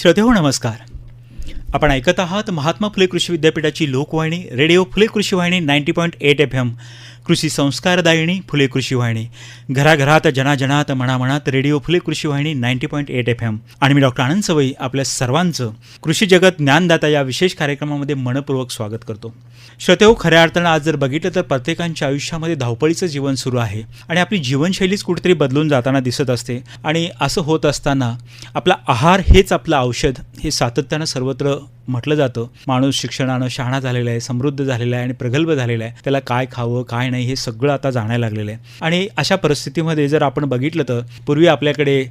श्रोतेहो नमस्कार. आपण ऐकत आहात महात्मा फुले कृषी विद्यापीठाची लोकवाहिनी रेडिओ फुले कृषी वाहिनी ninety point eight F M. कृषी संस्कारदायिनी फुले कृषी वाहिनी घराघरात जनाजनात मनामनात रेडिओ फुले कृषी वाहिनी ninety point eight F M आणि मी डॉक्टर आनंद सवई आपल्या सर्वांचं कृषी जगत ज्ञानदाता या विशेष कार्यक्रमामध्ये मनपूर्वक स्वागत करतो श्रोतेहो खऱ्या अर्थानं आज जर बघितलं तर प्रत्येकांच्या आयुष्यामध्ये धावपळीचं जीवन सुरू आहे आणि आपली जीवनशैलीच कुठेतरी बदलून जाताना दिसत असते आणि असं होत असताना आपला आहार हेच आपलं औषध हे सातत्यानं सर्वत्र म्हटलं जातं. माणूस शिक्षणानं शहाणा झालेला आहे समृद्ध झालेला आहे आणि प्रगल्भ झालेला आहे. त्याला काय खावं काय नाही हे सगळं आता जाणायला लागलेलं आहे. आणि अशा परिस्थितीमध्ये जर आपण बघितलं तर पूर्वी आपल्याकडे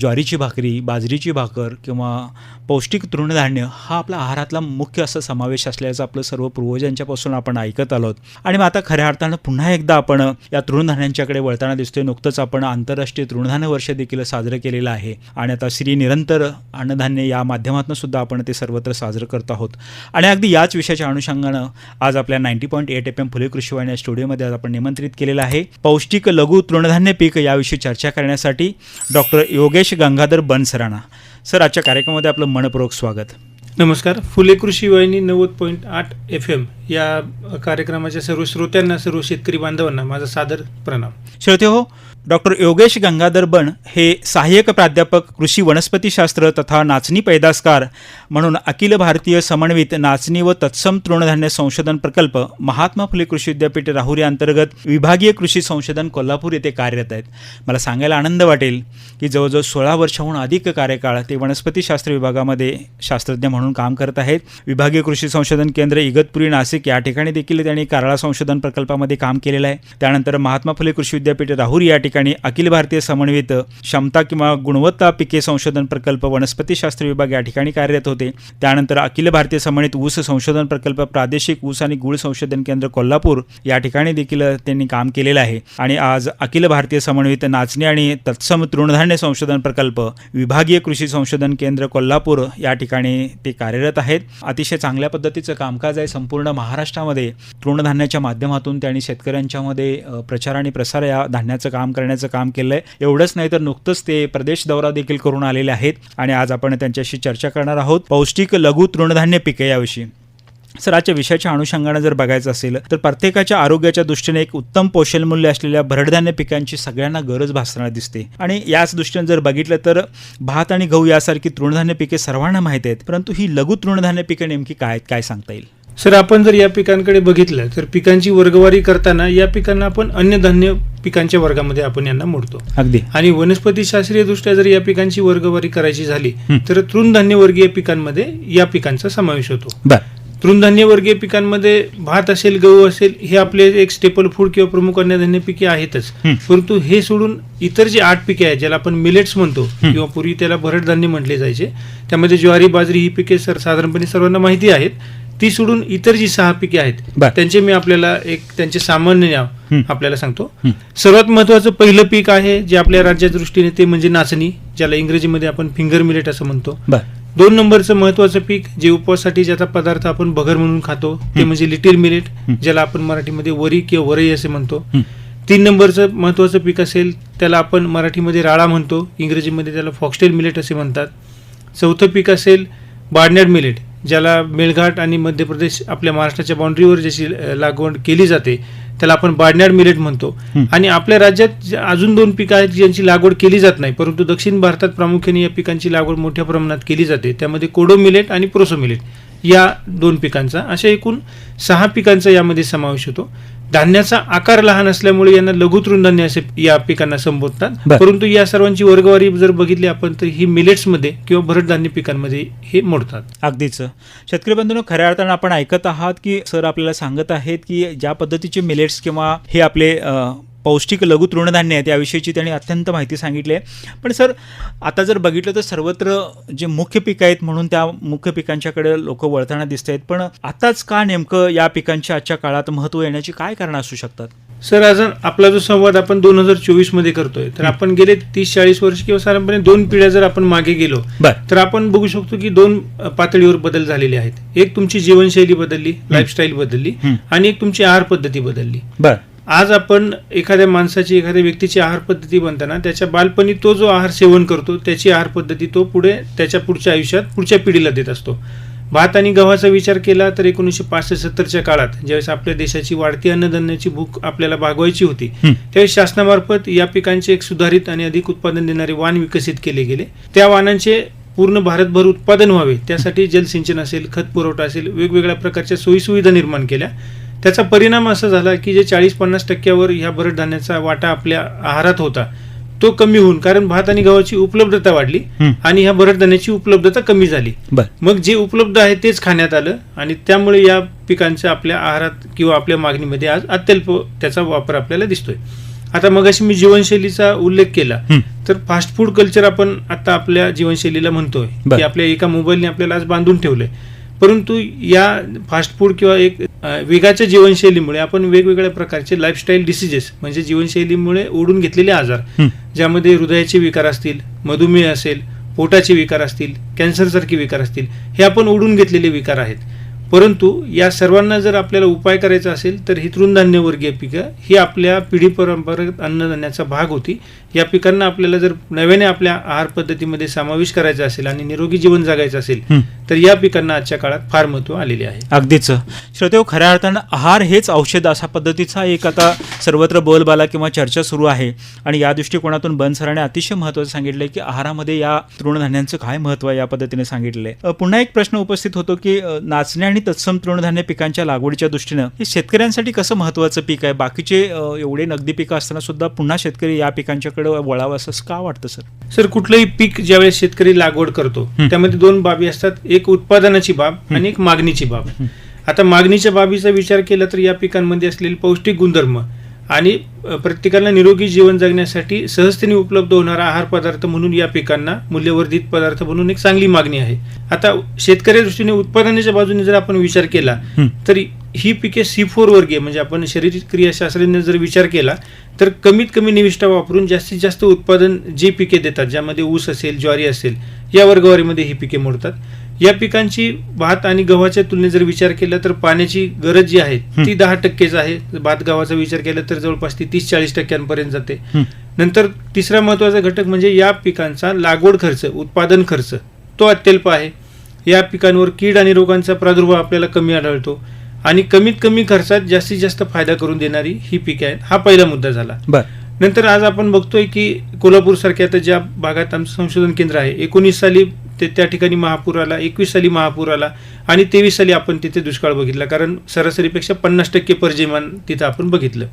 ज्वारीची भाकरी बाजरीची भाकर किंवा पौष्टिक तृणधान्य हा आपला आहारातला मुख्य असा समावेश असल्याचं आपलं सर्व पूर्वजांच्यापासून आपण ऐकत आलो आहोत. आणि मग आता खऱ्या अर्थानं पुन्हा एकदा आपण या तृणधान्यांच्याकडे वळताना दिसतोय. नुकतंच आपण आंतरराष्ट्रीय तृणधान्य वर्ष देखील साजरं केलेलं आहे. आणि आता श्री निरंतर अन्नधान्य या माध्यमातून सुद्धा आपण ते सर्वत्र साजरं करत आहोत. आणि अगदी याच विषयाच्या अनुषंगानं आज आपल्या ninety point eight F M Phule कृषीवाणी या स्टुडिओमध्ये आज आपण निमंत्रित केलेलं आहे. पौष्टिक लघु तृणधान्य पीक याविषयी चर्चा करण्यासाठी डॉक्टर योगेश गंगाधर बनसराणा. सर आजच्या कार्यक्रमामध्ये आपलं मनपूर्वक स्वागत. नमस्कार. फुले कृषी वाहिनी नव्वद पॉईंट आठ एफ एम या कार्यक्रमाच्या सर्व श्रोत्यांना सर्व शेतकरी बांधवांना माझा सादर प्रणाम. श्रोते हो डॉक्टर योगेश गंगाधर बण हे सहाय्यक प्राध्यापक कृषी वनस्पतीशास्त्र तथा नाचणी पैदासकार म्हणून अखिल भारतीय समन्वित नाचणी व तत्सम तृणधान्य संशोधन प्रकल्प महात्मा फुले कृषी विद्यापीठ राहुरी अंतर्गत विभागीय कृषी संशोधन कोल्हापूर येथे कार्यरत आहेत. मला सांगायला आनंद वाटेल की जवळजवळ सोळा वर्षाहून अधिक कार्यकाळ ते वनस्पतीशास्त्र विभागामध्ये शास्त्रज्ञ म्हणून काम करत आहेत. विभागीय कृषी संशोधन केंद्र इगतपुरी नाशिक या ठिकाणी देखील त्यांनी कारळा संशोधन प्रकल्पामध्ये काम केलेलं आहे. त्यानंतर महात्मा फुले कृषी विद्यापीठ राहुरी या ठिकाणी अखिल भारतीय समन्वित क्षमता किंवा गुणवत्ता पिके संशोधन प्रकल्प वनस्पतीशास्त्र विभाग या ठिकाणी कार्यरत होते. त्यानंतर अखिल भारतीय समन्वित ऊस संशोधन प्रकल्प प्रादेशिक ऊस आणि गुळ संशोधन केंद्र कोल्हापूर या ठिकाणी देखील त्यांनी काम केलेलं आहे. आणि आज अखिल भारतीय समन्वित नाचणी आणि तत्सम तृणधान्य संशोधन प्रकल्प विभागीय कृषी संशोधन केंद्र कोल्हापूर या ठिकाणी ते कार्यरत आहेत. अतिशय चांगल्या पद्धतीचं कामकाज आहे संपूर्ण महाराष्ट्रामध्ये. तृणधान्याच्या माध्यमातून त्यांनी शेतकऱ्यांच्यामध्ये प्रचार आणि प्रसार या धान्याचं काम करण्याचं काम केलं आहे एवढंच नाही तर नुकतंच ते प्रदेश दौरा देखील करून आलेले आहेत आणि आज आपण त्यांच्याशी चर्चा करणार आहोत. पौष्टिक लघु तृणधान्य पिके याविषयी. सर आजच्या विषयाच्या अनुषंगाने जर बघायचं असेल तर प्रत्येकाच्या आरोग्याच्या दृष्टीने एक उत्तम पोषण मूल्य असलेल्या भरडधान्य पिकांची सगळ्यांना गरज भासणार दिसते. आणि याच दृष्टीने जर बघितलं तर भात आणि गहू यासारखी तृणधान्य पिके सर्वांना माहीत आहेत परंतु ही लघु तृणधान्य पिके नेमकी काय आहेत काय सांगता येईल? सर आपण जर या पिकांकडे बघितलं तर पिकांची वर्गवारी करताना या पिकांना आपण अन्नधान्य पिकांच्या वर्गामध्ये आपण यांना मोडतो अगदी आणि वनस्पतीशास्त्रीय दृष्ट्या जर या पिकांची वर्गवारी करायची झाली. तर तृणधान्य वर्गीय पिकांमध्ये या पिकांचा समावेश होतो तृणधान्य वर्गीय पिकांमध्ये भात असेल गहू असेल हे आपले एक स्टेपल फूड किंवा प्रमुख अन्नधान्य पिके आहेतच. परंतु हे सोडून इतर जे आठ पिके आहेत ज्याला आपण मिलेट्स म्हणतो. किंवा पूर्वी त्याला भरडधान्य म्हटले जायचे त्यामध्ये ज्वारी बाजरी ही पिके सर साधारणपणे सर्वांना माहिती आहेत ती सोडून इतर जी सहा पिके आहेत बर. त्यांचे मी आपल्याला एक त्यांचे सामान्य नाव. आपल्याला सांगतो. सर्वात महत्वाचं पहिलं पीक आहे जे आपल्या राज्याच्या दृष्टीने ते म्हणजे नाचणी ज्याला इंग्रजीमध्ये आपण फिंगर मिलेट असं म्हणतो बर दोन नंबरचं महत्वाचं पीक जे उपवासासाठी ज्याचा पदार्थ आपण भगर म्हणून खातो ते हं. म्हणजे लिटिल मिलेट हं. ज्याला आपण मराठीमध्ये वरी किंवा वरई असे म्हणतो हं. तीन नंबरचं महत्वाचं पीक असेल त्याला आपण मराठीमध्ये राळा म्हणतो इंग्रजीमध्ये त्याला फॉक्सटेल मिलेट असे म्हणतात चौथं पीक असेल बाडण्याड मिलेट ज्याला मेळघाट आणि मध्य प्रदेश आपल्या महाराष्ट्राच्या बाउंड्रीवर ज्याची लागवड केली जाते त्याला आपण बाडण्याड मिलेट म्हणतो. आणि आपल्या राज्यात अजून दोन पिकं आहेत ज्यांची लागवड केली जात नाही परंतु दक्षिण भारतात प्रामुख्याने या पिकांची लागवड मोठ्या प्रमाणात केली जाते. त्यामध्ये कोडो मिलेट आणि प्रोसो मिलेट या दोन पिकांचा. अशा एकूण सहा पिकांचा यामध्ये समावेश होतो. धान्याचा आकार लहान असल्यामुळे यांना लघु तृणधान्य असे या पिकांना संबोधतात. परंतु या सर्वांची वर्गवारी जर बघितली आपण तर ही मिलेट्समध्ये किंवा भरडधान्य पिकांमध्ये हे मोडतात. अगदीच. शेतकरी बंधूंनो खऱ्या अर्थानं आपण ऐकत आहात की सर आपल्याला सांगत आहेत की ज्या पद्धतीचे मिलेट्स किंवा हे आपले पौष्टिक लघु तृणधान्य आहेत याविषयीची त्यांनी अत्यंत माहिती सांगितली आहे. पण सर आता जर बघितलं तर सर्वत्र जे मुख्य पिकं आहेत म्हणून त्या मुख्य पिकांच्याकडे लोक वळताना दिसत आहेत. पण आताच का नेमकं या पिकांच्या आजच्या काळात महत्त्व येण्याची काय कारणं असू शकतात? सर आज आपला जो संवाद आपण दोन हजार चोवीसमध्ये करतोय तर आपण गेले तीस चाळीस वर्ष किंवा साधारणपणे दोन पिढ्या जर आपण मागे गेलो तर आपण बघू शकतो की दोन पातळीवर बदल झालेले आहेत. एक तुमची जीवनशैली बदलली लाईफस्टाईल बदलली. आणि एक तुमची आहार पद्धती बदलली. बर. आज आपण एखाद्या माणसाची एखाद्या व्यक्तीची आहार पद्धती बनताना त्याच्या बालपणी तो जो आहार सेवन करतो त्याची आहार पद्धती तो पुढे त्याच्या पुढच्या आयुष्यात पुढच्या पिढीला देत असतो. भात आणि गव्हाचा विचार केला तर एकोणीसशे पासष्ट सत्तरच्या काळात ज्यावेळेस आपल्या देशाची वाढती अन्नधान्याची भूक आपल्याला भागवायची होती. त्यावेळेस शासनामार्फत या पिकांचे एक सुधारित आणि अधिक उत्पादन देणारे वाण विकसित केले गेले. त्या वाणांचे पूर्ण भारतभर उत्पादन व्हावे त्यासाठी जलसिंचन असेल खत पुरवठा असेल वेगवेगळ्या प्रकारच्या सोयीसुविधा निर्माण केल्या. त्याचा परिणाम असा झाला की जे चाळीस पन्नास टक्क्यावर ह्या भरड धान्याचा वाटा आपल्या आहारात होता तो कमी होऊन कारण भात आणि गव्हाची उपलब्धता वाढली. आणि ह्या भरड धान्याची उपलब्धता कमी झाली मग जे उपलब्ध आहे तेच खाण्यात आलं आणि त्यामुळे या पिकांच्या आपल्या आहारात किंवा आपल्या मागणीमध्ये आज अत्यल्प त्याचा वापर आपल्याला दिसतोय आता मगाशी मी जीवनशैलीचा उल्लेख केला. तर फास्ट फूड कल्चर आपण आता आपल्या जीवनशैलीला म्हणतोय. की आपल्या एका मोबाईलने आपल्याला आज बांधून ठेवलंय परंतु या फास्ट फूड किंवा एक वेगाच्या जीवनशैलीमुळे आपण वेगवेगळ्या प्रकारचे लाईफस्टाईल डिसिजेस म्हणजे जीवनशैलीमुळे ओढून घेतलेले आजार. ज्यामध्ये हृदयाचे विकार असतील मधुमेह असेल पोटाचे विकार असतील कॅन्सरसारखे विकार असतील हे आपण ओढून घेतलेले विकार आहेत परंतु या सर्वांना जर आपल्याला उपाय करायचा असेल तर ही तृणधान्यवर्गीय पिकं ही आपल्या पिढी परंपरागत अन्नधान्याचा भाग होती. या पिकांना आपल्याला जर नव्याने आपल्या आहार पद्धतीमध्ये समावेश करायचा असेल आणि निरोगी जीवन जगायचं असेल. तर या पिकांना आजच्या काळात फार महत्त्व आलेले आहे. अगदीच. श्रोतेहो खऱ्या अर्थानं आहार हेच औषध अशा पद्धतीचा एक आता सर्वत्र बोलबाला किंवा चर्चा सुरू आहे. आणि या दृष्टिकोनातून बन सरांनी अतिशय महत्त्वाचं सांगितलंय की आहारामध्ये या तृणधान्यांचं काय महत्त्व आहे या पद्धतीने सांगितलंय. अ, पुन्हा एक प्रश्न उपस्थित होतो की अ, नाचणे आणि तत्सम तृणधान्य पिकांच्या लागवडीच्या दृष्टीनं हे शेतकऱ्यांसाठी कसं महत्त्वाचं पीक आहे? बाकीचे एवढे नगदी पिकं असताना सुद्धा पुन्हा शेतकरी या पिकांच्याकडे वळावं असं का वाटतं सर? सर कुठलंही पीक ज्यावेळेस शेतकरी लागवड करतो. त्यामध्ये दोन बाबी असतात. एक उत्पादनाची बाब आणि एक मागणीची बाब. आता मागणीच्या बाबीचा विचार केला तर या पिकांमध्ये असलेले पौष्टिक गुणधर्म आणि प्रत्येकाला निरोगी जीवन जगण्यासाठी सहजतेने उपलब्ध होणारा आहार पदार्थ म्हणून या पिकांना मूल्यवर्धित पदार्थ म्हणून एक चांगली मागणी आहे. आता शेतकऱ्या दृष्टीने उत्पादनाच्या बाजूने जर आपण विचार केला. तर ही पिके सी फोर वर्गीय म्हणजे आपण शरीर क्रियाशास्त्राने जर विचार केला तर कमीत कमी निविष्ठा वापरून जास्तीत जास्त उत्पादन जी पिके देतात ज्यामध्ये ऊस असेल ज्वारी असेल या वर्गवारीमध्ये ही पिके मोडतात. या पिकांची भात आणि गव्हाच्या तुलनेत जर विचार केला तर पाण्याची गरज जी आहे ती दहा टक्केच आहे. भात गव्हाचा विचार केला तर जवळपास ती तीस चाळीस टक्क्यांपर्यंत जाते. नंतर तिसरा महत्त्वाचा घटक म्हणजे या पिकांचा लागवड खर्च उत्पादन खर्च तो अत्यल्प आहे. या पिकांवर कीड आणि रोगांचा प्रादुर्भाव आपल्याला कमी आढळतो आणि कमीत कमी खर्चात जास्तीत जास्त फायदा करून देणारी ही पिके आहेत. हा पहिला मुद्दा झाला. नंतर आज आपण बघतोय की कोल्हापूर सारख्या आता ज्या भागात आमचं संशोधन केंद्र आहे एकोणीस साली ते त्या ठिकाणी महापूर आला एकवीस साली महापूर आला आणि तेवीस साली आपण तिथे दुष्काळ बघितला. कारण सरासरीपेक्षा पन्नास टक्के पर्जयमान तिथं आपण बघितलं.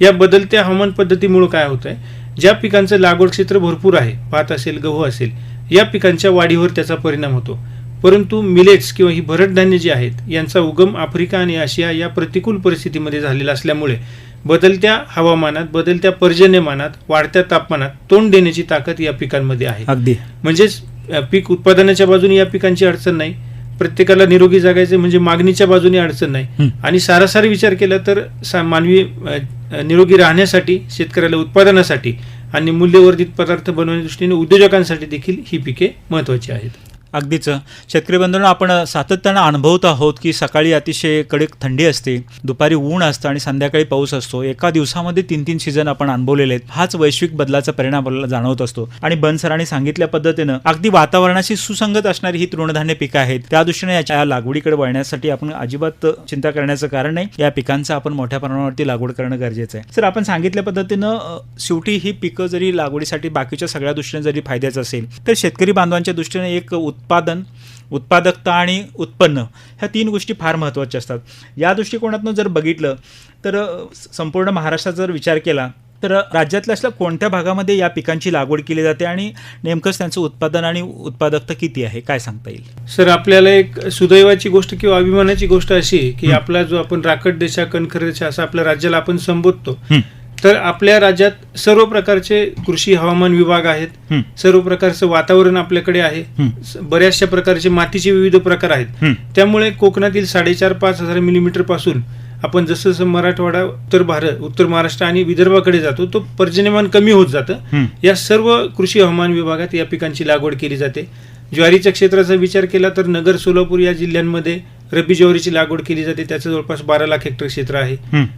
या बदलत्या हवामान पद्धतीमुळे काय होत आहे ज्या पिकांचं लागवड क्षेत्र भरपूर आहे भात असेल गहू असेल या पिकांच्या वाढीवर त्याचा परिणाम होतो. परंतु मिलेट्स किंवा ही भरड धान्य जी आहेत यांचा उगम आफ्रिका आणि आशिया या प्रतिकूल परिस्थितीमध्ये झालेला असल्यामुळे बदलत्या हवामानात बदलत्या पर्जन्यमानात वाढत्या तापमानात तोंड देण्याची ताकद या पिकांमध्ये आहे. अगदी. म्हणजेच पीक उत्पादनाच्या बाजूने या पिकांची अडचण नाही. प्रत्येकाला निरोगी जगायचे म्हणजे मागणीच्या बाजूने अडचण नाही. आणि सारासारी विचार केला तर मानवी निरोगी राहण्यासाठी शेतकऱ्याला उत्पादनासाठी आणि मूल्यवर्धित पदार्थ बनवण्याच्या दृष्टीने उद्योजकांसाठी देखील ही पिके महत्वाची आहेत. अगदीच. शेतकरी बंधूंनो आपण सातत्यानं अनुभवत आहोत की सकाळी अतिशय कडक थंडी असते दुपारी ऊन असतं आणि संध्याकाळी पाऊस असतो. एका दिवसामध्ये तीन तीन सीझन आपण अनुभवलेले आहेत. हाच वैश्विक बदलाचा परिणाम आपल्याला जाणवत असतो. आणि बनसरांनी सांगितल्या पद्धतीनं अगदी वातावरणाशी सुसंगत असणारी ही तृणधान्य पिकं आहेत. त्या दृष्टीने याच्या लागवडीकडे वळण्यासाठी आपण अजिबात चिंता करण्याचं कारण नाही. या पिकांचं आपण मोठ्या प्रमाणावरती लागवड करणं गरजेचं आहे. सर आपण सांगितल्या पद्धतीनं शेवटी ही पिकं जरी लागवडीसाठी बाकीच्या सगळ्या दृष्टीने जरी फायद्याचं असेल तर शेतकरी बांधवांच्या दृष्टीने एक उत्पादन उत्पादकता आणि उत्पन्न ह्या तीन गोष्टी फार महत्त्वाच्या असतात. या दृष्टिकोनातून जर बघितलं तर संपूर्ण महाराष्ट्रात जर विचार केला तर राज्यातल्या असल्या कोणत्या भागामध्ये या पिकांची लागवड केली जाते आणि नेमकंच त्यांचं उत्पादन आणि उत्पादकता किती आहे काय सांगता येईल? सर आपल्याला एक सुदैवाची गोष्ट किंवा अभिमानाची गोष्ट अशी की आपला जो आपण राकट देशा कणखर देशा असं आपल्या राज्याला आपण संबोधतो. तर आपल्या राज्यात सर्व प्रकारचे कृषी हवामान विभाग आहेत. सर्व प्रकारचं वातावरण आपल्याकडे आहे बऱ्याचशा प्रकारचे मातीचे विविध प्रकार आहेत. त्यामुळे कोकणातील साडेचार पाच हजार मिलीमीटरपासून आपण जसं जसं मराठवाडा उत्तर भारत उत्तर महाराष्ट्र आणि विदर्भाकडे जातो तो पर्जन्यमान कमी होत जातं. या सर्व कृषी हवामान विभागात या पिकांची लागवड केली जाते ज्वारीच्या क्षेत्राचा विचार केला तर नगर सोलापूर या जिल्ह्यांमध्ये रब्बी ज्वारीची लागवड केली जाते. त्याचं जवळपास बारा लाख हेक्टर क्षेत्र आहे.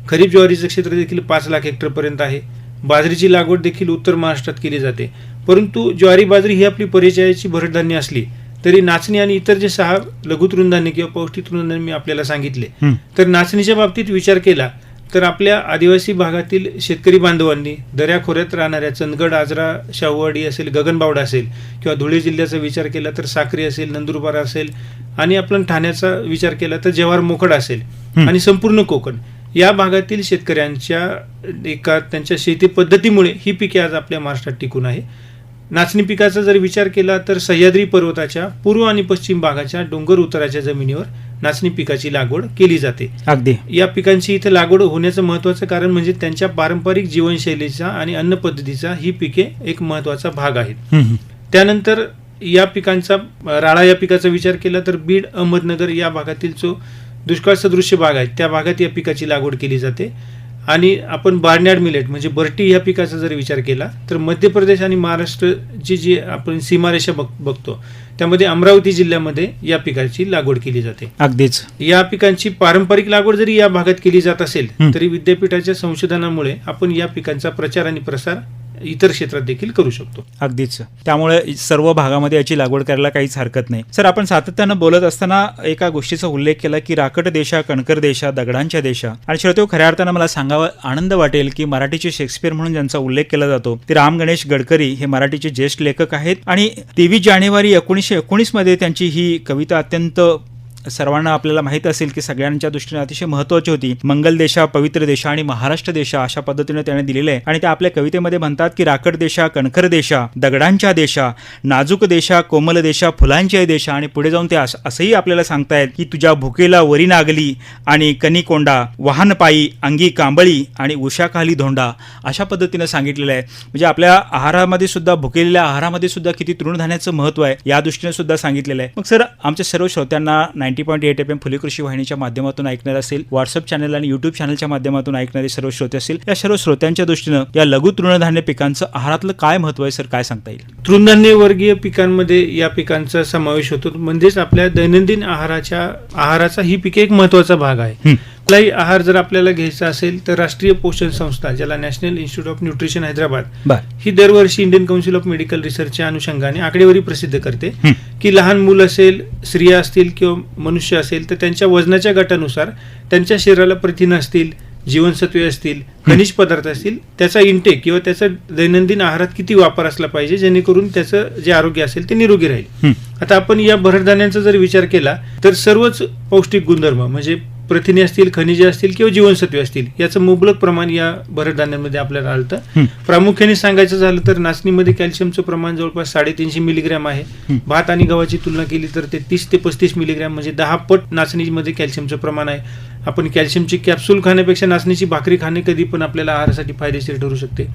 खरीप ज्वारीचं क्षेत्र देखील पाच लाख हेक्टरपर्यंत आहे. बाजरीची लागवड देखील उत्तर महाराष्ट्रात केली जाते. परंतु ज्वारी बाजरी ही आपली परिचयाची भरडधान्य असली तरी नाचणी आणि इतर जे सहा लघु तृणधान्य किंवा पौष्टिक तृणधान्य मी आपल्याला सांगितले. तर नाचणीच्या बाबतीत विचार केला तर आपल्या आदिवासी भागातील शेतकरी बांधवांनी दऱ्याखोऱ्यात राहणाऱ्या चंदगड आजरा शाहूवाडी असेल गगनबावडा असेल किंवा धुळे जिल्ह्याचा विचार केला तर साक्री असेल नंदुरबार असेल आणि आपण ठाण्याचा विचार केला तर जव्हार मोकड असेल. आणि संपूर्ण कोकण या भागातील शेतकऱ्यांच्या एका त्यांच्या शेती पद्धतीमुळे ही पिके आज आपल्या महाराष्ट्रात टिकून आहे नाचणी पिकाचा जर विचार केला तर सह्याद्री पर्वताच्या पूर्व आणि पश्चिम भागाच्या डोंगर उताराच्या जमिनीवर नाचणी पिकाची लागवड केली जाते. अगदी. या पिकांची इथे लागवड होण्याचं महत्त्वाचं कारण म्हणजे त्यांच्या पारंपरिक जीवनशैलीचा आणि अन्न पद्धतीचा ही पिके एक महत्त्वाचा भाग आहेत. त्यानंतर या पिकांचा राळा या पिकाचा विचार केला तर बीड अहमदनगर या भागातील जो दुष्काळ सदृश्य भाग आहे त्या भागात या पिकाची लागवड केली जाते. आणि आपण बार्नयार्ड मिलेट म्हणजे बर्टी या पिकाचा जर विचार केला तर मध्य प्रदेश आणि महाराष्ट्रची जी आपण सीमारेषा बघ बघतो त्यामध्ये अमरावती जिल्ह्यामध्ये या पिकाची लागवड केली जाते अगदीच या पिकांची पारंपरिक लागवड जरी या भागात केली जात असेल. तरी विद्यापीठाच्या संशोधनामुळे आपण या पिकांचा प्रचार आणि प्रसार इतर क्षेत्रात देखील करू शकतो. अगदीच. त्यामुळे सर्व भागामध्ये याची लागवड करायला काहीच हरकत नाही. सर आपण सातत्यानं बोलत असताना एका गोष्टीचा उल्लेख केला की राकट देशा कणकर देशा दगडांच्या देशा. आणि श्रोतो हो, खऱ्या अर्थानं मला सांगावं आनंद वाटेल की मराठीचे शेक्सपियर म्हणून ज्यांचा उल्लेख केला जातो ते राम गणेश गडकरी हे मराठीचे ज्येष्ठ लेखक आहेत. आणि तेवीस जानेवारी एकोणीसशे एकोणीसमध्ये त्यांची ही कविता अत्यंत सर्वांना आपल्याला माहीत असेल की सगळ्यांच्या दृष्टीने अतिशय महत्वाची होती. मंगल देशा पवित्र देशा आणि महाराष्ट्र देशा अशा पद्धतीने त्याने दिलेले आहे. आणि त्या आपल्या कवितेमध्ये म्हणतात की राकड देशा कणखर देशा दगडांच्या देशा नाजूक देशा कोमल देशा फुलांच्या देशा आणि पुढे जाऊन ते असं- असंही आपल्याला सांगतायत की तुझ्या भुकेला वरी नागली आणि कनिकोंडा वाहन पायी अंगी कांबळी आणि उषाखाली धोंडा अशा पद्धतीनं सांगितलेलं आहे. म्हणजे आपल्या आहारामध्ये सुद्धा भुकेलेल्या आहारामध्ये सुद्धा किती तृणधान्याचं महत्त्व आहे या दृष्टीने सुद्धा सांगितलेलं आहे. मग सर आमच्या सर्व श्रोत्यांना ninety point eight F M Phule कृषी वाहिनीच्या माध्यमातून ऐकणार असेल व्हॉट्सअप चॅनल आणि युट्यूब चॅनलच्या माध्यमातून ऐकणारे सर्व श्रोते असतील या सर्व श्रोत्यांच्या दृष्टीनं या लघु तृणधान्य पिकांचं आहारातलं काय महत्त्व आहे सर काय सांगता येईल? तृणधान्य वर्गीय पिकांमध्ये या पिकांचा समावेश होतो. म्हणजेच आपल्या दैनंदिन आहाराच्या आहाराचा ही पिके एक महत्त्वाचा भाग आहे. कुठलाही आहार जर आपल्याला घ्यायचा असेल तर राष्ट्रीय पोषण संस्था ज्याला national institute of nutrition Hyderabad ही दरवर्षी इंडियन काउन्सिल ऑफ मेडिकल रिसर्चच्या अनुषंगाने आकडेवारी प्रसिद्ध करते. की लहान मूल असेल स्त्रिया असतील किंवा मनुष्य असेल तर त्यांच्या वजनाच्या गटानुसार त्यांच्या शरीराला प्रथिनं असतील जीवनसत्वे असतील खनिज पदार्थ असतील त्याचा इंटेक किंवा त्याचा दैनंदिन आहारात किती वापर असला पाहिजे जेणेकरून त्याचं जे आरोग्य असेल ते निरोगी राहील. आता आपण या भरडधान्यांचा जर विचार केला तर सर्वच पौष्टिक गुणधर्म म्हणजे प्रथिने असतील खनिजे असतील किंवा जीवनसत्वे असतील याचं मुबलक प्रमाण या भरडधान्यांमध्ये आपल्याला आढळतं हं. प्रामुख्याने सांगायचं झालं तर नाचणीमध्ये कॅल्शियमचं प्रमाण जवळपास साडेतीनशे मिलीग्रॅम आहे. भात आणि गव्हाची तुलना केली तर ते तीस ते पस्तीस मिलीग्रॅम म्हणजे दहा पट नाचणीमध्ये कॅल्शियमचं प्रमाण आहे. आपण कॅल्शियमची कॅप्सूल खाण्यापेक्षा नाचणीची भाकरी खाणे कधी पण आपल्याला आहारासाठी फायदेशीर ठरू शकते.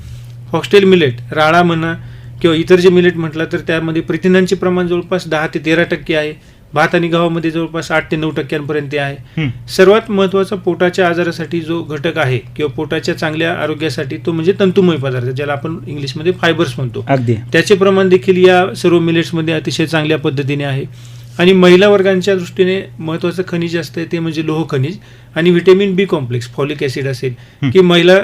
फॉक्सटेल मिलेट राळा म्हणा किंवा इतर जे मिलेट म्हटलं तर त्यामध्ये प्रथिनांचे प्रमाण जवळपास दहा ते तेरा टक्के आहे. भात आणि गव्हामध्ये जवळपास आठ ते नऊ टक्क्यांपर्यंत आहे. सर्वात महत्त्वाचा पोटाच्या आजारासाठी जो घटक आहे किंवा पोटाच्या चांगल्या आरोग्यासाठी तो म्हणजे तंतुमय पदार्थ ज्याला आपण इंग्लिशमध्ये फायबर्स म्हणतो. अगदी. त्याचे प्रमाण देखील या सर्व मिलेट्समध्ये अतिशय चांगल्या पद्धतीने आहे. आणि महिला वर्गांच्या दृष्टीने महत्त्वाचं खनिज असतं ते म्हणजे लोह खनिज आणि vitamin B complex folic acid असेल. की महिला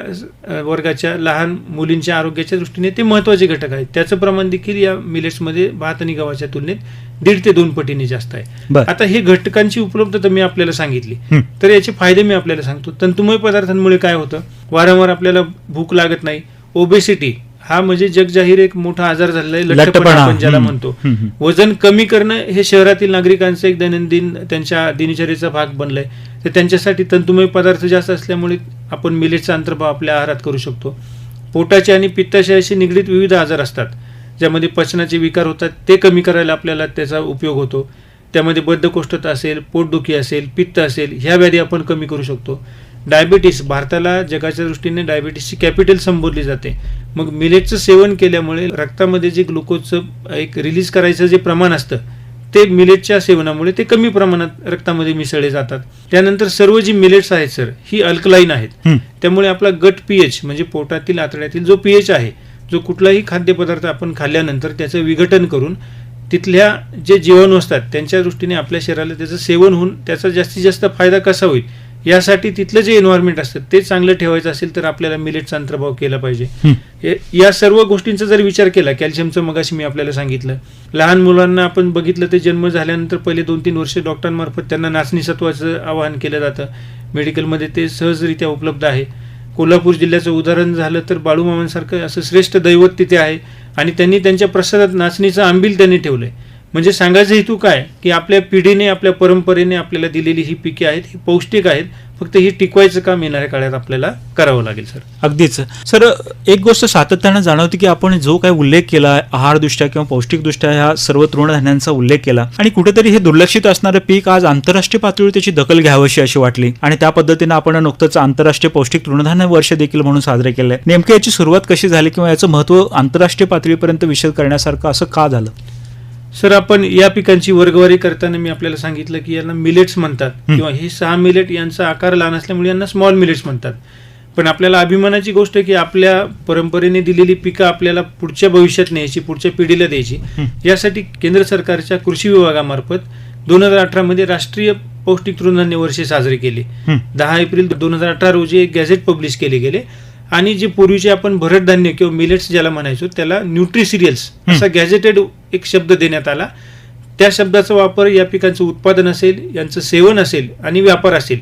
वर्गाच्या लहान मुलींच्या आरोग्याच्या दृष्टीने ते महत्त्वाचे घटक आहेत. त्याचं प्रमाण देखील या मिलेट्समध्ये भात आणि गव्हाच्या तुलनेत दीड ते दोन पटीने जास्त आहे. आता हे घटकांची उपलब्धता मी आपल्याला सांगितली. तर याचे फायदे मी आपल्याला सांगतो. तंतुमय पदार्थांमुळे काय होतं? वारंवार आपल्याला भूक लागत नाही. ओबेसिटी हा म्हणजे जगजाहीर एक मोठा आजार झालेला आहे लठ्ठपणा आपण ज्याला. म्हणतो. वजन कमी करणं हे शहरातील नागरिकांचं एक दैनंदिन त्यांच्या दिनचर्येचा भाग बनलाय. तर त्यांच्यासाठी तंतुमय पदार्थ जास्त असल्यामुळे आपण मिलेटचा अंतर्भाव आपल्या आहारात करू शकतो. पोटाचे आणि पित्ताशयाशी निगडीत विविध आजार असतात. ज्यामध्ये पचनाचे विकार होतात ते कमी करायला आपल्याला त्याचा उपयोग होतो. त्यामध्ये बद्धकोष्ठता असेल पोटदुखी असेल पित्त असेल ह्या व्याधी आपण कमी करू शकतो. डायबिटीस भारताला जगाच्या दृष्टीने डायबिटीसची कॅपिटल संबोधली जाते. मग मिलेटचं सेवन केल्यामुळे रक्तामध्ये जे ग्लुकोजचं एक रिलीज करायचं जे प्रमाण असतं ते मिलेटच्या सेवनामुळे ते कमी प्रमाणात रक्तामध्ये मिसळले जातात. त्यानंतर सर्व जी मिलेट्स आहेत सर ही अल्कलाईन आहेत. त्यामुळे आपला गट पीएच म्हणजे पोटातील आतड्यातील जो पीएच आहे जो कुठलाही खाद्यपदार्थ आपण खाल्ल्यानंतर त्याचं विघटन करून तिथल्या जे जीवाणू असतात त्यांच्या दृष्टीने आपल्या शरीराला त्याचं सेवन होऊन त्याचा जास्तीत जास्त फायदा कसा होईल यासाठी तिथलं जे एन्व्हायरमेंट असतं ते चांगलं ठेवायचं असेल तर आपल्याला मिलेटचा अंतर्भाव केला पाहिजे. या सर्व गोष्टींचा जर विचार केला कॅल्शियमचं मगाशी मी आपल्याला सांगितलं. लहान मुलांना आपण बघितलं ते जन्म झाल्यानंतर पहिले दोन तीन वर्ष डॉक्टरांमार्फत त्यांना नाचणी सत्वाचं आवाहन केलं जातं. मेडिकलमध्ये ते सहजरित्या उपलब्ध आहे. कोल्हापूर जिल्ह्याचं उदाहरण झालं तर बाळूमामांसारखं असं श्रेष्ठ दैवत तिथे आहे. आणि त्यांनी त्यांच्या प्रसादात नाचणीचं आंबील त्यांनी ठेवलं आहे म्हणजे सांगायचं हेतू काय? की आपल्या पिढीने आपल्या परंपरेने आपल्याला दिलेली ही पिके आहेत ही पौष्टिक आहेत फक्त ही टिकवायचं काम येणाऱ्या काळात आपल्याला करावं लागेल सर. अगदीच. सर एक गोष्ट सातत्यानं जाणवते की आपण जो काही उल्लेख केला आहारदृष्ट्या किंवा पौष्टिकदृष्ट्या ह्या सर्व तृणधान्यांचा उल्लेख केला आणि कुठेतरी हे दुर्लक्षित असणारं पीक आज आंतरराष्ट्रीय पातळीवर त्याची दखल घ्यावीशी अशी वाटली आणि त्या पद्धतीनं आपण नुकतंच आंतरराष्ट्रीय पौष्टिक तृणधान्य वर्ष देखील म्हणून साजरे केले. नेमकं याची सुरुवात कशी झाली किंवा याचं महत्त्व आंतरराष्ट्रीय पातळीपर्यंत विषय करण्यासारखं असं का झालं? सर आपण या पिकांची वर्गवारी करताना मी आपल्याला सांगितलं की यांना मिलेट्स म्हणतात. किंवा हे सहा मिलेट यांचा आकार लहान असल्यामुळे यांना स्मॉल मिलेट्स म्हणतात पण आपल्याला अभिमानाची गोष्ट आहे की आपल्या परंपरेने दिलेली पिकं आपल्याला पुढच्या भविष्यात न्यायची पुढच्या पिढीला द्यायची. यासाठी केंद्र सरकारच्या कृषी विभागामार्फत दोन हजार अठरामध्ये राष्ट्रीय पौष्टिक तृणधान्य वर्ष साजरे केले. दहा एप्रिल दोन हजार अठरा रोजी एक गॅझेट पब्लिश केले गेले आणि जे पूर्वीचे आपण भरड धान्य किंवा मिलेट्स ज्याला म्हणायचो त्याला न्यूट्री सिरियल्स हं. असा गॅझेटेड एक शब्द देण्यात आला. त्या शब्दाचा वापर या पिकांचं उत्पादन असेल यांचं सेवन असेल आणि व्यापार असेल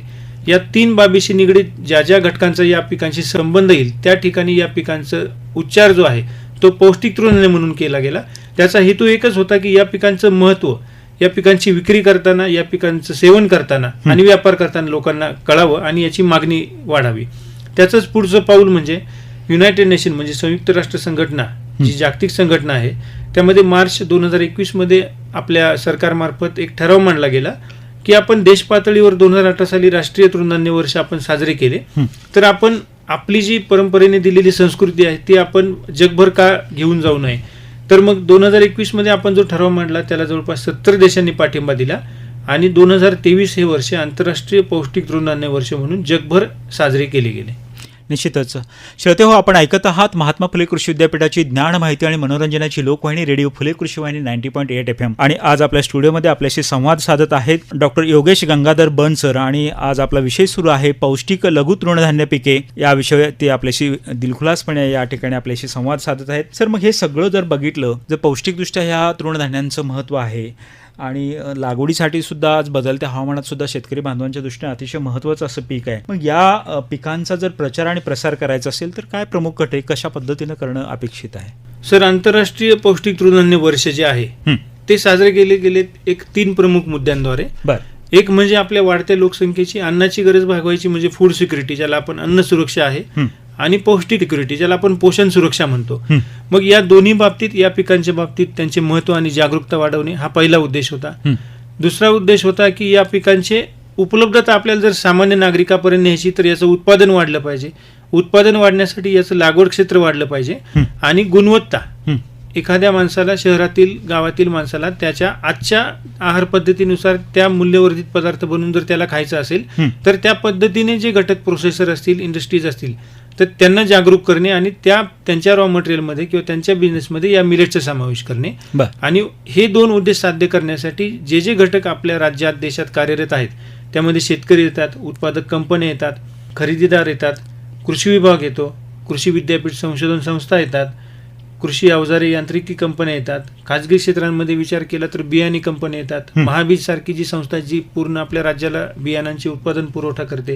या तीन बाबीशी निगडीत ज्या ज्या घटकांचा या पिकांशी संबंध येईल त्या ठिकाणी या पिकांचं उच्चार जो आहे तो पौष्टिक तृणधान्य म्हणून केला गेला. त्याचा हेतू एकच होता की या पिकांचं महत्त्व या पिकांची विक्री करताना या पिकांचं सेवन करताना आणि व्यापार करताना लोकांना कळावं आणि याची मागणी वाढावी. त्याचंच पुढचं पाऊल म्हणजे युनायटेड नेशन म्हणजे संयुक्त राष्ट्र संघटना जी जागतिक संघटना आहे त्यामध्ये मार्च दोन हजार एकवीसमध्ये आपल्या सरकारमार्फत एक ठराव मांडला गेला की आपण देश पातळीवर दोन हजार अठरा साली राष्ट्रीय तृणधान्य वर्ष आपण साजरे केले. तर आपण आपली जी परंपरेने दिलेली संस्कृती आहे ती आपण जगभर का घेऊन जाऊ नये? तर मग दोन हजार एकवीसमध्ये आपण जो ठराव मांडला त्याला जवळपास सत्तर देशांनी पाठिंबा दिला आणि दोन हजार तेवीस हे वर्ष आंतरराष्ट्रीय पौष्टिक तृणधान्य वर्ष म्हणून जगभर साजरे केले गेले. निश्चितच. श्रोते हो आपण ऐकत आहात महात्मा फुले कृषी विद्यापीठाची ज्ञान माहिती आणि मनोरंजनाची लोकवाहिनी रेडिओ फुले कृषी वाहिनी ninety point eight F M. आणि आज आपल्या स्टुडिओमध्ये आपल्याशी संवाद साधत आहेत डॉक्टर योगेश गंगाधर बन सर. आणि आज आपला विषय सुरू आहे पौष्टिक लघु तृणधान्य पिके. या विषयी ते आपल्याशी दिलखुलासपणे या ठिकाणी आपल्याशी संवाद साधत आहेत. सर मग हे सगळं जर बघितलं जर पौष्टिकदृष्ट्या ह्या तृणधान्यांचं महत्त्व आहे आणि लागवडीसाठी सुद्धा आज बदलत्या हवामानात सुद्धा शेतकरी बांधवांच्या दृष्टीने अतिशय महत्त्वाचं असं पीक आहे. मग या पिकांचा जर प्रचार आणि प्रसार करायचा असेल तर काय प्रमुख घटक कशा पद्धतीनं करणं अपेक्षित आहे? सर आंतरराष्ट्रीय पौष्टिक तृणधान्य वर्ष जे आहे ते साजरे केले गेले एक तीन प्रमुख मुद्द्यांद्वारे. बर. एक म्हणजे आपल्या वाढत्या लोकसंख्येची अन्नाची गरज भागवायची म्हणजे फूड सिक्युरिटी ज्याला आपण अन्न सुरक्षा आहे. आणि पौष्टिक सिक्युरिटी ज्याला आपण पोषण सुरक्षा म्हणतो. मग या दोन्ही बाबतीत या पिकांच्या बाबतीत त्यांचे महत्त्व आणि जागरूकता वाढवणे हा पहिला उद्देश होता. दुसरा उद्देश होता की या पिकांचे उपलब्धता आपल्याला जर सामान्य नागरिकापर्यंत न्यायची तर याचं उत्पादन वाढलं पाहिजे. उत्पादन वाढण्यासाठी याचं लागवड क्षेत्र वाढलं पाहिजे. आणि गुणवत्ता. एखाद्या माणसाला शहरातील गावातील माणसाला त्याच्या आजच्या आहार पद्धतीनुसार त्या मूल्यवर्धित पदार्थ बनवून जर त्याला खायचं असेल. तर त्या पद्धतीने जे घटक प्रोसेसर असतील इंडस्ट्रीज असतील तर त्यांना जागरूक करणे आणि त्या त्यांच्या रॉ मटेरियलमध्ये किंवा त्यांच्या बिझनेसमध्ये या मिलेटचा समावेश करणे. आणि हे दोन उद्देश साध्य करण्यासाठी जे जे घटक आपल्या राज्यात देशात कार्यरत आहेत त्यामध्ये शेतकरी येतात उत्पादक कंपन्या येतात खरेदीदार येतात कृषी विभाग येतो कृषी विद्यापीठ संशोधन संस्था येतात कृषी अवजारे यांत्रिकी कंपन्या येतात खाजगी क्षेत्रांमध्ये विचार केला तर बियाणे कंपन्या येतात. महाबीज सारखी जी संस्था जी पूर्ण आपल्या राज्याला बियाणांचे उत्पादन पुरवठा करते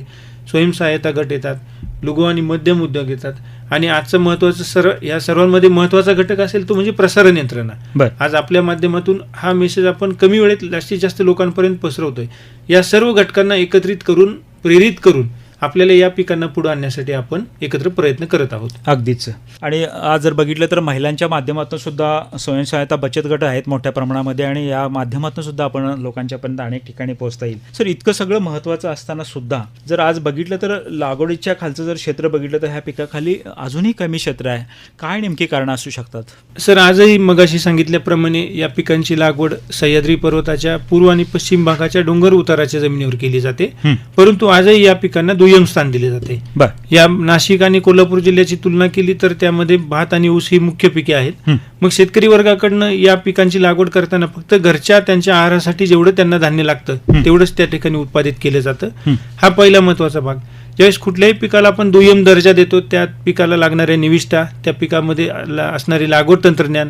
स्वयंसहायता गट येतात. लघु आणि मध्यम उद्योग येतात. आणि आजचं महत्त्वाचं सर्व या सर्वांमध्ये महत्त्वाचा घटक असेल तो म्हणजे प्रसारण यंत्रणा. आज आपल्या माध्यमातून हा मेसेज आपण कमी वेळेत जास्तीत जास्त लोकांपर्यंत पसरवतोय. या सर्व घटकांना एकत्रित करून प्रेरित करून आपल्याला या पिकांना पुढे आणण्यासाठी आपण एकत्र प्रयत्न करत आहोत. अगदीच. आणि आज जर बघितलं तर महिलांच्या माध्यमातून सुद्धा स्वयंसहायता बचत गट आहेत मोठ्या प्रमाणामध्ये आणि या माध्यमातून सुद्धा आपण लोकांच्यापर्यंत अनेक ठिकाणी पोहोचता येईल. सर इतकं सगळं महत्त्वाचं असताना सुद्धा जर आज बघितलं तर लागवडीच्या खालचं जर क्षेत्र बघितलं तर ह्या पिकाखाली अजूनही कमी क्षेत्र आहे. काय नेमकी कारणं असू शकतात? सर आजही मगाशी सांगितल्याप्रमाणे या पिकांची लागवड सह्याद्री पर्वताच्या पूर्व आणि पश्चिम भागाच्या डोंगर उताराच्या जमिनीवर केली जाते. परंतु आजही या पिकांना दुय्यम स्थान दिले जाते बर या नाशिक आणि कोल्हापूर जिल्ह्याची तुलना केली तर त्यामध्ये भात आणि ऊस ही मुख्य पिके आहेत. मग शेतकरी वर्गाकडनं या पिकांची लागवड करताना फक्त घरच्या त्यांच्या आहारासाठी जेवढं त्यांना धान्य लागतं. तेवढंच त्या ठिकाणी उत्पादित केलं जातं हं. पहिला महत्त्वाचा भाग ज्यावेळेस कुठल्याही पिकाला आपण दुय्यम दर्जा देतो त्या पिकाला लागणाऱ्या निविष्ठा त्या पिकामध्ये असणारे लागवड तंत्रज्ञान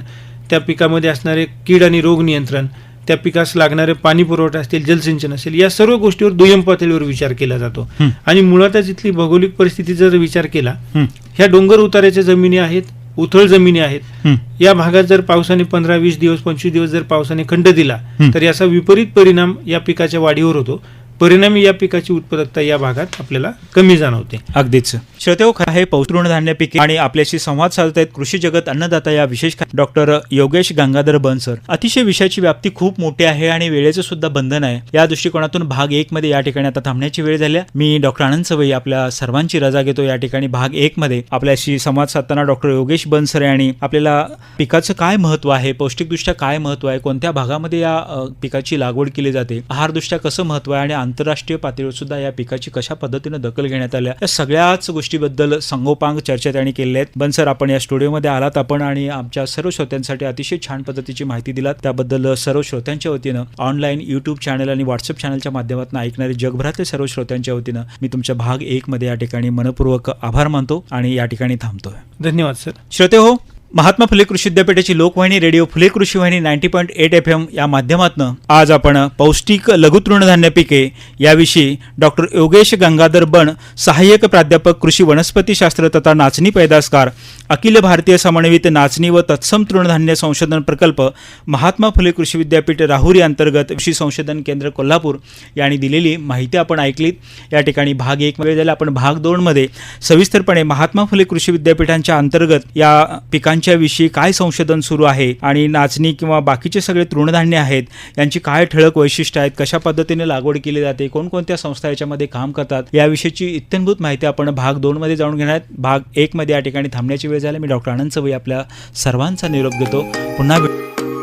त्या पिकामध्ये असणारे कीड आणि रोग नियंत्रण त्या पिकास लागणारे पाणी पुरवठा असतील जलसिंचन असेल या सर्व गोष्टीवर दुय्यम पातळीवर विचार केला जातो. आणि मुळातच इथली भौगोलिक परिस्थिती जर विचार केला. ह्या डोंगर उताराच्या जमिनी आहेत उथळ जमिनी आहेत. या भागात जर पावसाने पंधरा वीस दिवस पंचवीस दिवस जर पावसाने खंड दिला. तर याचा विपरीत परिणाम या पिकाच्या वाढीवर होतो परिणामी या पिकाची उत्पादकता या भागात आपल्याला कमी जाणवते. अगदीच. श्रोतेहो खरं आहे पौतृणधान्य पिके आणि आपल्याशी संवाद साधत आहेत कृषी जगत अन्नदाता या विशेष डॉक्टर योगेश गंगाधर बनसर अतिशय विषयाची व्याप्ती खूप मोठी आहे आणि वेळेचं सुद्धा बंधन आहे. या दृष्टिकोनातून भाग एक मध्ये या ठिकाणी आता थांबण्याची वेळ झाली. मी डॉक्टर आनंद सवई आपल्या सर्वांची रजा घेतो. या ठिकाणी भाग एक मध्ये आपल्याशी संवाद साधताना डॉक्टर योगेश बनसर यांनी आपल्याला पिकाचं काय महत्त्व आहे पौष्टिकदृष्ट्या काय महत्त्व आहे कोणत्या भागामध्ये या पिकाची लागवड केली जाते आहारदृष्ट्या कसं महत्त्व आहे आणि आंतरराष्ट्रीय पातळीवर सुद्धा या पिकाची कशा पद्धतीनं दखल घेण्यात आल्या या सगळ्याच गोष्टीबद्दल संगोपांग चर्चा त्यांनी केलेल्या आहेत. बनसर आपण या स्टुडिओमध्ये आलात आपण आणि आमच्या सर्व श्रोत्यांसाठी अतिशय छान पद्धतीची माहिती दिलात. त्याबद्दल सर्व श्रोत्यांच्या वतीनं ऑनलाईन युट्यूब चॅनल आणि व्हॉट्सअप चॅनलच्या माध्यमातून ऐकणारे जगभरातले सर्व श्रोत्यांच्या वतीनं मी तुमच्या भाग एक मध्ये या ठिकाणी मनपूर्वक आभार मानतो आणि या ठिकाणी थांबतोय. धन्यवाद सर. श्रोते हो महात्मा फुले कृषी विद्यापीठाची लोकवाहिनी रेडिओ फुले कृषी वाहिनी ninety point eight F M या माध्यमातून आज आपण पौष्टिक लघु तृणधान्य पिके याविषयी डॉक्टर योगेश गंगाधर बन सहाय्यक प्राध्यापक कृषी वनस्पतीशास्त्र तथा नाचणी पैदासकार अखिल भारतीय समन्वित नाचणी व तत्सम तृणधान्य संशोधन प्रकल्प महात्मा फुले कृषी विद्यापीठ राहुरी अंतर्गत कृषी संशोधन केंद्र कोल्हापूर यांनी दिलेली माहिती आपण ऐकलीत. या ठिकाणी भाग एक मध्ये झाला. आपण भाग दोनमध्ये सविस्तरपणे महात्मा फुले कृषी विद्यापीठांच्या अंतर्गत या पिकांच्या यांच्याविषयी काय संशोधन सुरू आहे आणि नाचणी किंवा बाकीचे सगळे तृणधान्य आहेत यांची काय ठळक वैशिष्ट्य आहेत कशा पद्धतीने लागवड केली जाते कोणकोणत्या संस्था याच्यामध्ये काम करतात याविषयीची इत्यंभूत माहिती आपण भाग दोन मध्ये जाणून घेणार आहेत. भाग एक मध्ये या ठिकाणी थांबण्याची वेळ झाली. मी डॉक्टर आनंद सवई आपल्या सर्वांचा निरोप घेतो. पुन्हा भेट.